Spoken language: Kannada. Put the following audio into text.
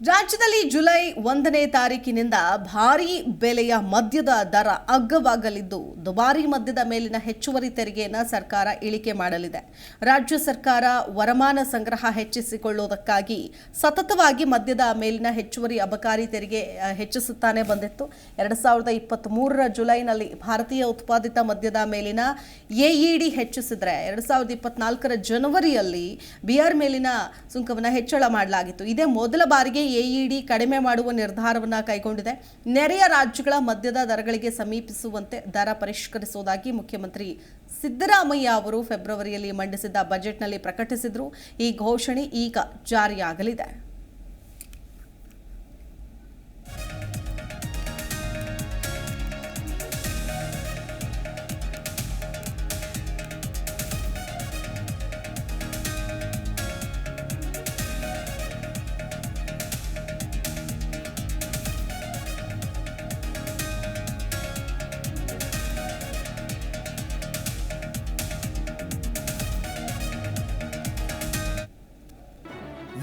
ರಾಜ್ಯದಲ್ಲಿ ಜುಲೈ ಒಂದನೇ ತಾರೀಕಿನಿಂದ ಭಾರೀ ಬೆಲೆಯ ಮದ್ಯದ ದರ ಅಗ್ಗವಾಗಲಿದ್ದು, ದುಬಾರಿ ಮದ್ಯದ ಮೇಲಿನ ಹೆಚ್ಚುವರಿ ತೆರಿಗೆಯನ್ನು ಸರ್ಕಾರ ಇಳಿಕೆ ಮಾಡಲಿದೆ. ರಾಜ್ಯ ಸರ್ಕಾರ ವರಮಾನ ಸಂಗ್ರಹ ಹೆಚ್ಚಿಸಿಕೊಳ್ಳುವುದಕ್ಕಾಗಿ ಸತತವಾಗಿ ಮದ್ಯದ ಮೇಲಿನ ಹೆಚ್ಚುವರಿ ಅಬಕಾರಿ ತೆರಿಗೆ ಹೆಚ್ಚಿಸುತ್ತಾನೆ ಬಂದಿತ್ತು. ಎರಡು ಸಾವಿರದ ಇಪ್ಪತ್ತ್ ಮೂರರ ಜುಲೈನಲ್ಲಿ ಭಾರತೀಯ ಉತ್ಪಾದಿತ ಮದ್ಯದ ಮೇಲಿನ ಎಇಡಿ ಹೆಚ್ಚಿಸಿದ್ರೆ, ಎರಡು ಸಾವಿರದ ಇಪ್ಪತ್ನಾಲ್ಕರ ಜನವರಿಯಲ್ಲಿ ಬಿಆರ್ ಮೇಲಿನ ಸುಂಕವನ್ನು ಹೆಚ್ಚಳ ಮಾಡಲಾಗಿತ್ತು. ಇದೇ ಮೊದಲ ಬಾರಿಗೆ ಎಇಡಿ ಕಡಿಮೆ ಮಾಡುವ ನಿರ್ಧಾರವನ್ನು ಕೈಗೊಂಡಿದೆ. ನೆರೆಯ ರಾಜ್ಯಗಳ ಮದ್ಯದ ದರಗಳಿಗೆ ಸಮೀಪಿಸುವಂತೆ ದರ ಪರಿಷ್ಕರಿಸುವುದಾಗಿ ಮುಖ್ಯಮಂತ್ರಿ ಸಿದ್ದರಾಮಯ್ಯ ಅವರು ಫೆಬ್ರವರಿಯಲ್ಲಿ ಮಂಡಿಸಿದ್ದ ಬಜೆಟ್ನಲ್ಲಿ ಪ್ರಕಟಿಸಿದ್ರು. ಈ ಘೋಷಣೆ ಈಗ ಜಾರಿಯಾಗಲಿದೆ.